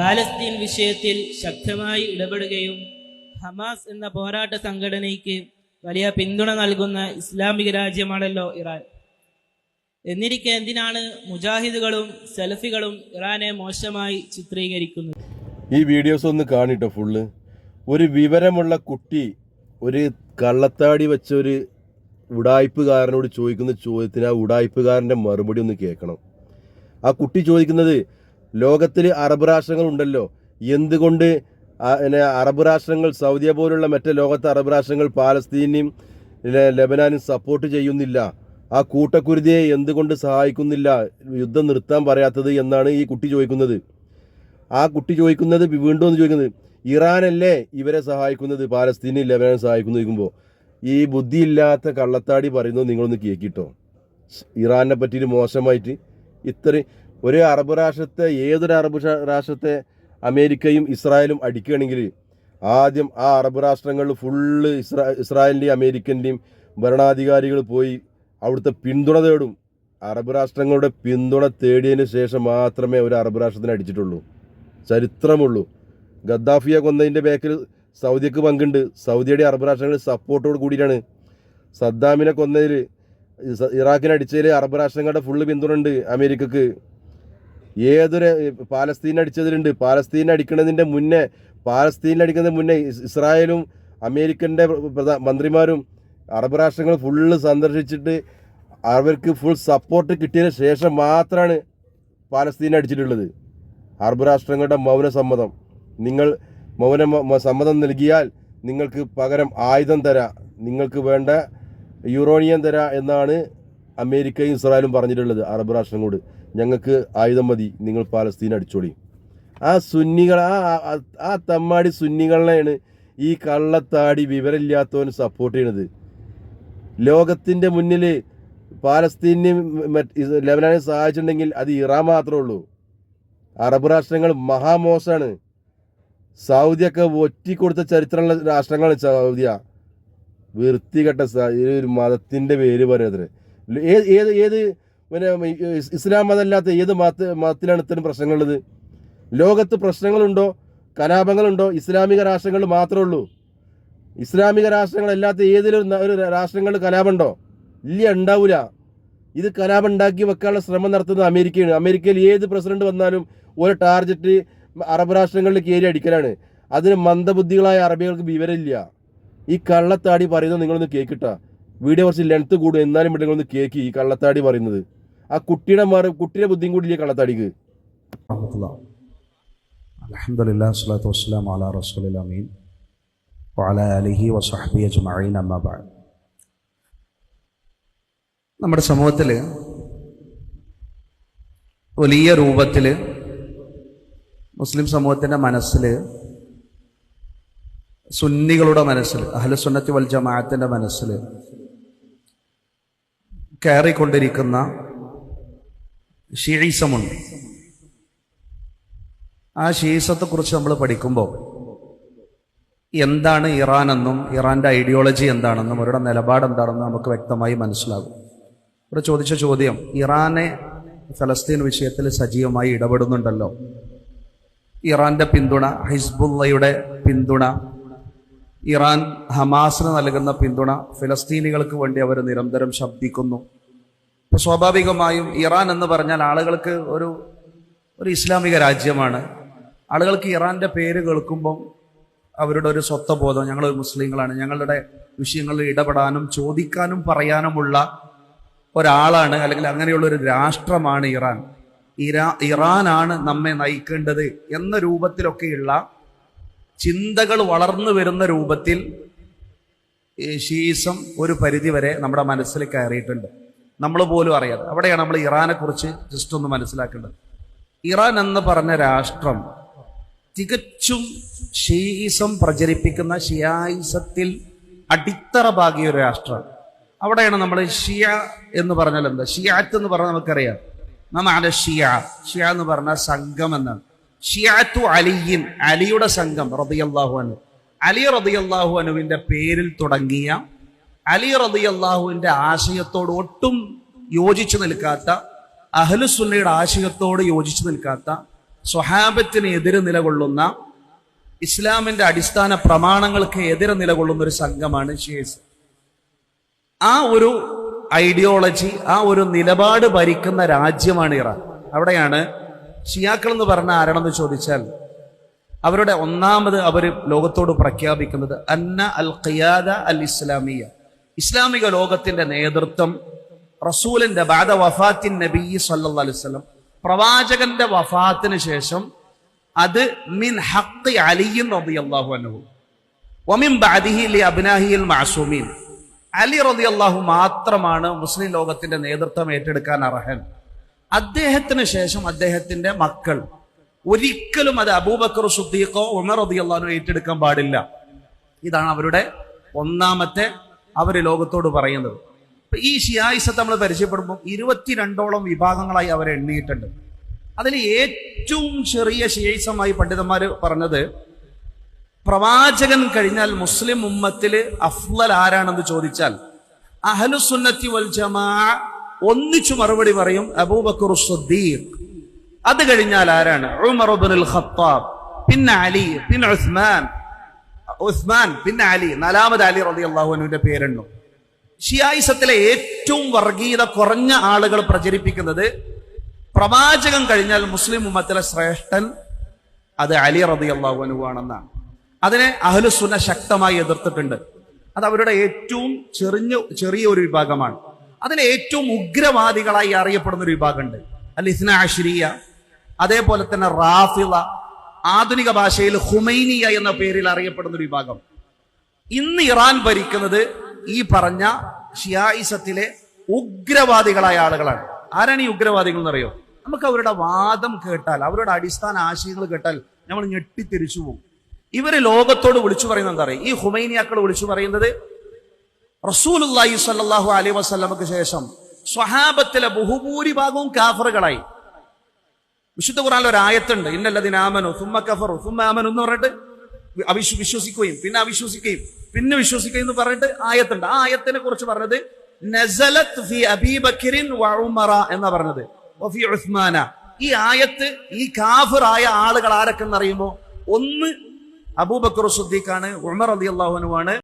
Palestine വിഷയത്തിൽ ശക്തമായി ഇടപെടുകയും ഹമാസ് എന്ന പോരാട്ട സംഘടനയ്ക്ക് വലിയ പിന്തുണ നൽകുന്ന ഇസ്ലാമിക രാജ്യമാണല്ലോ ഇറാൻ. എന്നിരിക്കെ എന്തിനാണ് മുജാഹിദുകളും സെൽഫികളും ഇറാനെ മോശമായി ചിത്രീകരിക്കുന്നത്? ഈ വീഡിയോസ് ഒന്ന് കാണിട്ടോ ഫുള്ള്? ഒരു വിവരമുള്ള കുട്ടി ഒരു കള്ളത്താടി വെച്ച ഒരു ഉടായ്പുകാരനോട് ചോദിക്കുന്ന ചോദ്യത്തിന് ആ ഉടായ്പുകാരന്റെ മറുപടി ഒന്ന് കേൾക്കണം. ആ കുട്ടി ചോദിക്കുന്നത് ലോകത്തിൽ അറബ് രാഷ്ട്രങ്ങൾ ഉണ്ടല്ലോ. എന്തുകൊണ്ട് അറബ് രാഷ്ട്രങ്ങൾ സൗദിയ പോലുള്ള മറ്റേ ലോകത്തെ അറബ് രാഷ്ട്രങ്ങൾ പാലസ്തീനെയും ലെബനാനും സപ്പോർട്ട് ചെയ്യുന്നില്ല. ആ കൂട്ടക്കുരുതിയെ എന്തുകൊണ്ട് സഹായിക്കുന്നില്ല? യുദ്ധം നിർത്താൻ പറയാത്തത് എന്നാണ് ഈ കുട്ടി ചോദിക്കുന്നത്. ആ കുട്ടി ചോദിക്കുന്നത് വീണ്ടും ഒന്ന് ചോദിക്കുന്നത് ഇറാനല്ലേ ഇവരെ സഹായിക്കുന്നത് പാലസ്തീനെ ലബനാനും സഹായിക്കുന്നു ചോദിക്കുമ്പോൾ ഈ ബുദ്ധിയില്ലാത്ത കള്ളത്താടി പറയുന്നത് നിങ്ങളൊന്ന് കേൾക്കിട്ടോ ഇറാനെ പറ്റിയിട്ട് മോശമായിട്ട് ഇത്രയും ഒരു അറബ് രാഷ്ട്രത്തെ ഏതൊരു അറബ് രാഷ്ട്രത്തെ അമേരിക്കയും ഇസ്രായേലും അടിക്കുകയാണെങ്കിൽ ആദ്യം ആ അറബ് രാഷ്ട്രങ്ങൾ ഫുള്ള് ഇസ്രാ ഇസ്രായേലിന്റെയും അമേരിക്കന്റെയും ഭരണാധികാരികൾ പോയി അവിടുത്തെ പിന്തുണ തേടും. അറബ് രാഷ്ട്രങ്ങളുടെ പിന്തുണ തേടിയതിന് ശേഷം മാത്രമേ ഒരു അറബ് രാഷ്ട്രത്തിന് അടിച്ചിട്ടുള്ളൂ. ചരിത്രമുള്ളൂ. ഗദ്ദാഫിയെ കൊന്നതിന്റെ ബാക്കിൽ സൗദിക്ക് പങ്കുണ്ട്. സൗദിയുടെ അറബ് രാഷ്ട്രങ്ങൾ സപ്പോർട്ടോട് കൂടിയിട്ടാണ്. സദ്ദാമിനെ കൊന്നതിൽ ഇറാഖിനെ അടിച്ചതിൽ അറബ് രാഷ്ട്രങ്ങളുടെ ഫുള്ള് പിന്തുണ ഉണ്ട് അമേരിക്കക്ക്. ഏതൊരു പാലസ്തീൻ അടിച്ചതിലുണ്ട് പാലസ്തീൻ അടിക്കുന്നതിന്റെ മുന്നേ പാലസ്തീനിൽ അടിക്കുന്നതിന് മുന്നേ ഇസ് ഇസ്രായേലും അമേരിക്കന്റെ മന്ത്രിമാരും അറബ് രാഷ്ട്രങ്ങൾ ഫുള്ള് സന്ദർശിച്ചിട്ട് അവർക്ക് ഫുൾ സപ്പോർട്ട് കിട്ടിയതിന് ശേഷം മാത്രമാണ് പാലസ്തീൻ അടിച്ചിട്ടുള്ളത് അറബ് രാഷ്ട്രങ്ങളുടെ മൗന സമ്മതം നിങ്ങൾ മൗന സമ്മതം നൽകിയാൽ നിങ്ങൾക്ക് പകരം ആയുധം തരാം. നിങ്ങൾക്ക് വേണ്ട യൂറോണിയം തരാ എന്നാണ് അമേരിക്കയും ഇസ്രായേലും പറഞ്ഞിട്ടുള്ളത് അറബ് രാഷ്ട്രങ്ങളോട്. ഞങ്ങൾക്ക് ആയുധം മതി. നിങ്ങൾ പാലസ്തീൻ അടിച്ചോളി. ആ സുന്നികൾ ആ ആ- തമ്മാടി സുന്നികളെയാണ് ഈ കള്ളത്താടി വിവരമില്ലാത്തവൻ സപ്പോർട്ട് ചെയ്യണത്. ലോകത്തിന്റെ മുന്നിൽ പാലസ്തീനെ ലെബനാനെ സഹായിച്ചിട്ടുണ്ടെങ്കിൽ അത് ഇറാൻ മാത്രമേ ഉള്ളൂ. അറബ് രാഷ്ട്രങ്ങൾ മഹാമോശമാണ് സൗദിയൊക്കെ ഒറ്റിക്കൊടുത്ത ചരിത്രമുള്ള രാഷ്ട്രങ്ങളാണ് സൗദിയ. വൃത്തികെട്ട ഒരു മതത്തിന്റെ പേര് പറയുന്നത് ഏത് ഏത് ഏത് പിന്നെ ഇസ്ലാം മതമല്ലാത്ത ഏത് മത മതത്തിലാണ് ഇത്തരം പ്രശ്നങ്ങളുള്ളത്? ലോകത്ത് പ്രശ്നങ്ങളുണ്ടോ? കലാപങ്ങളുണ്ടോ? ഇസ്ലാമിക രാഷ്ട്രങ്ങൾ മാത്രമേ ഉള്ളൂ. ഇസ്ലാമിക രാഷ്ട്രങ്ങളല്ലാത്ത ഏതിലും ഒരു രാഷ്ട്രങ്ങൾ കലാപമുണ്ടോ? ഇല്ല ഉണ്ടാവില്ല ഇത് കലാപം ഉണ്ടാക്കി വെക്കാനുള്ള ശ്രമം നടത്തുന്നത് അമേരിക്കയാണ്. അമേരിക്കയിൽ ഏത് പ്രസിഡന്റ് വന്നാലും ഒരു ടാർഗറ്റ് അറബ് രാഷ്ട്രങ്ങളിൽ കയറി അടിക്കലാണ്. അതിന് മന്ദബുദ്ധികളായ അറബികൾക്ക് വിവരമില്ല. ഈ കള്ളത്താടി പറയുന്നത് നിങ്ങളൊന്ന് കേൾക്കിട്ട. വീഡിയോ കുറച്ച് ലെങ്ത്ത് കൂടും. എന്നാലും ഇവിടെ നിങ്ങളൊന്ന് കേക്ക് ഈ കള്ളത്താടി പറയുന്നത്. ആ കുട്ടിയുടെ മാറി കുട്ടിയുടെ ബുദ്ധിയും കൂടി കള്ളത്താടിക്ക്? നമ്മുടെ സമൂഹത്തിൽ വലിയ രൂപത്തിൽ മുസ്ലിം സമൂഹത്തിന്റെ മനസ്സിൽ സുന്നികളുടെ മനസ്സിൽ അഹ്ലുസുന്നത്തി വൽ ജമാഅത്തിന്റെ മനസ്സിൽ കയറിക്കൊണ്ടിരിക്കുന്ന ഷീസമുണ്ട് ആ ഷീസത്തെക്കുറിച്ച് നമ്മൾ പഠിക്കുമ്പോൾ എന്താണ് ഇറാൻ എന്നും ഇറാന്റെ ഐഡിയോളജി എന്താണെന്നും അവരുടെ നിലപാട് എന്താണെന്നും നമുക്ക് വ്യക്തമായി മനസ്സിലാകും. ഇവിടെ ചോദിച്ച ചോദ്യം ഇറാനെ ഫലസ്തീൻ വിഷയത്തിൽ സജീവമായി ഇടപെടുന്നുണ്ടല്ലോ. ഇറാന്റെ പിന്തുണ ഹിസ്ബുള്ളയുടെ പിന്തുണ ഇറാൻ ഹമാസിന് നൽകുന്ന പിന്തുണ ഫലസ്തീനികൾക്ക് വേണ്ടി അവർ നിരന്തരം ശബ്ദിക്കുന്നു. ഇപ്പൊ സ്വാഭാവികമായും ഇറാൻ എന്ന് പറഞ്ഞാൽ ആളുകൾക്ക് ഒരു ഒരു ഇസ്ലാമിക രാജ്യമാണ്. ആളുകൾക്ക് ഇറാന്റെ പേര് കേൾക്കുമ്പം അവരുടെ ഒരു സ്വത്വബോധം ഞങ്ങൾ മുസ്ലിങ്ങളാണ് ഞങ്ങളുടെ വിഷയങ്ങളിൽ ഇടപെടാനും ചോദിക്കാനും പറയാനുമുള്ള ഒരാളാണ് അല്ലെങ്കിൽ അങ്ങനെയുള്ള ഒരു രാഷ്ട്രമാണ് ഇറാൻ. ഇറാ ഇറാനാണ് നമ്മെ നയിക്കേണ്ടത് എന്ന രൂപത്തിലൊക്കെയുള്ള ചിന്തകൾ വളർന്നു വരുന്ന രൂപത്തിൽ ഷീസം ഒരു പരിധിവരെ നമ്മുടെ മനസ്സിൽ കയറിയിട്ടുണ്ട്. നമ്മൾ പോലും അറിയാതെ. അവിടെയാണ് നമ്മൾ ഇറാനെ കുറിച്ച് ജസ്റ്റ് ഒന്ന് മനസ്സിലാക്കേണ്ടത്. ഇറാൻ എന്ന് പറഞ്ഞ രാഷ്ട്രം തികച്ചും ഷീയിസം പ്രചരിപ്പിക്കുന്ന ഷിയായിസത്തിൽ അടിത്തറ പാകിയ ഒരു രാഷ്ട്രമാണ്. അവിടെയാണ് നമ്മൾ ഷിയ എന്ന് പറഞ്ഞാൽ എന്താ? ഷിയാത്ത് എന്ന് പറഞ്ഞാൽ നമുക്കറിയാം. നന്നാണ് ഷിയ. ഷിയ എന്ന് പറഞ്ഞ സംഘം എന്നാണ്. ഷിയാത്തു അലിയിൻ അലിയുടെ സംഘം റതിയല്ലാഹു അനു അലി റതിയല്ലാഹു അനുവിന്റെ പേരിൽ തുടങ്ങിയ അലി റതിയല്ലാഹുവിന്റെ ആശയത്തോട് ഒട്ടും യോജിച്ചു നിൽക്കാത്ത അഹ്ലുസുന്നയുടെ ആശയത്തോട് യോജിച്ചു നിൽക്കാത്ത സ്വഹാബത്തിന് എതിര് നിലകൊള്ളുന്ന ഇസ്ലാമിന്റെ അടിസ്ഥാന പ്രമാണങ്ങൾക്ക് എതിരെ നിലകൊള്ളുന്ന ഒരു സംഘമാണ് ഷേസ് ആ ഒരു ഐഡിയോളജി ആ ഒരു നിലപാട് ഭരിക്കുന്ന രാജ്യമാണ് ഇറാൻ. അവിടെയാണ് ഷിയാക്കൾ എന്ന് പറഞ്ഞ ആരാണെന്ന് ചോദിച്ചാൽ അവരുടെ ഒന്നാമത് അവർ ലോകത്തോട് പ്രഖ്യാപിക്കുന്നത് അന്ന അൽ ഖിയാദ അൽ ഇസ്ലാമിയ. ഇസ്ലാമിക ലോകത്തിന്റെ നേതൃത്വം റസൂലിന്റെ ബാദ വഫാത്തിൻ നബി സല്ലല്ലാഹു അലൈഹി വസല്ലം പ്രവാചകന്റെ വഫാത്തിന് ശേഷം അത് മിൻ ഹഖ് അലിയിൻ റളിയല്ലാഹു അൻഹു. വമിൻ ബഅദിഹി ലി അബ്നാഹിൽ മാസൂമീൻ അലി റബി അള്ളാഹു മാത്രമാണ് മുസ്ലിം ലോകത്തിന്റെ നേതൃത്വം ഏറ്റെടുക്കാൻ അർഹൻ. അദ്ദേഹത്തിന് ശേഷം അദ്ദേഹത്തിന്റെ മക്കൾ. ഒരിക്കലും അത് അബൂബക്കർ സുദ്ദീഖോ ഉമർ റബി റളിയല്ലാഹു ഏറ്റെടുക്കാൻ പാടില്ല. ഇതാണ് അവരുടെ ഒന്നാമത്തെ അവർ ലോകത്തോട് പറയുന്നത്. ഈ ഷിയായിസത്ത് നമ്മൾ പരിചയപ്പെടുമ്പോൾ ഇരുപത്തിരണ്ടോളം വിഭാഗങ്ങളായി അവർ എണ്ണിയിട്ടുണ്ട്. അതിൽ ഏറ്റവും ചെറിയ ഷിയൈസമായി പണ്ഡിതന്മാർ പറഞ്ഞത് പ്രവാചകൻ കഴിഞ്ഞാൽ മുസ്ലിം ഉമ്മത്തിൽ അഫ്ലൽ ആരാണെന്ന് ചോദിച്ചാൽ അഹലുസുന്നത്തി വൽ ജമാ ഒന്നിച്ചു മറുപടി പറയും അബൂബക്കർ സുദ്ദീഖ്. അത് കഴിഞ്ഞാൽ ആരാണ്? ഉമർ ഖത്താബ് പിന്നെ അലി പിന്നെ ഉസ്മാൻ. ഉസ്മാൻ പിന്നെ അലി നാലാമത് അലി റളിയല്ലാഹു അള്ളാഹുവിന്റെ പേരെണ്ണു. ഷിയായിസത്തിലെ ഏറ്റവും വർഗീയത കുറഞ്ഞ ആളുകൾ പ്രചരിപ്പിക്കുന്നത് പ്രവാചകം കഴിഞ്ഞാൽ മുസ്ലിം ഉമ്മത്തിലെ ശ്രേഷ്ഠൻ അത് അലി അൻഹു ആണെന്നാണ്. അതിനെ അഹ്ലുസുന ശക്തമായി എതിർത്തിട്ടുണ്ട്. അത് അവരുടെ ഏറ്റവും ചെറിഞ്ഞ ചെറിയ ഒരു വിഭാഗമാണ്. അതിന് ഏറ്റവും ഉഗ്രവാദികളായി അറിയപ്പെടുന്ന ഒരു വിഭാഗമുണ്ട്. അൽ ഇസ്ന അഷ്രിയ അതേപോലെ തന്നെ റാഫിള ആധുനിക ഭാഷയിൽ ഹുമൈനിയ എന്ന പേരിൽ അറിയപ്പെടുന്ന ഒരു വിഭാഗം. ഇന്ന് ഇറാൻ ഭരിക്കുന്നത് ഈ പറഞ്ഞ ഷിയായിസത്തിലെ ഉഗ്രവാദികളായ ആളുകളാണ്. ആരാണ് ഈ ഉഗ്രവാദികൾ എന്നറിയോ? നമുക്ക് അവരുടെ വാദം കേട്ടാൽ അവരുടെ അടിസ്ഥാന ആശയങ്ങൾ കേട്ടാൽ നമ്മൾ ഞെട്ടിത്തിരിച്ചു പോകും. ഇവർ ലോകത്തോട് വിളിച്ചു പറയുന്നത് എന്താ പറയുക ഈ ഹുമൈനിയാക്കൾ വിളിച്ചു പറയുന്നത് റസൂലുല്ലാഹി സ്വല്ലല്ലാഹു അലൈഹി വസ്ലമക്ക് ശേഷം സ്വഹാബത്തിലെ ബഹുഭൂരിഭാഗവും കാഫറുകളായി. വിശുദ്ധ ഖുറാനിൽ ഒരു ആയത്തുണ്ട് ഇന്നല്ലതിനാമനു സുമ്മ കഫറു സുമ്മ ആമനു എന്ന് പറഞ്ഞിട്ട് അവിശ്വ വിശ്വസിക്കുകയും പിന്നെ അവിശ്വസിക്കുകയും പിന്നെ വിശ്വസിക്കുകയും എന്ന് പറഞ്ഞിട്ട് ആയത്തുണ്ട്. ആ ആയത്തിനെ കുറിച്ച് പറഞ്ഞത് നസലത്ത് ഫി അബീബക്കിരിൻ വ ഉമറ എന്നാ പറഞ്ഞത്. വഫി ഉസ്മാന ഈ ആയത്ത് ഈ കാഫിറായ ആളുകൾ ആരൊക്കെ എന്നറിയുമോ ഒന്ന് അബൂബക്കർ സുദ്ദീഖാണ് ഉമർ അലി അള്ളാഹുനുമാണ്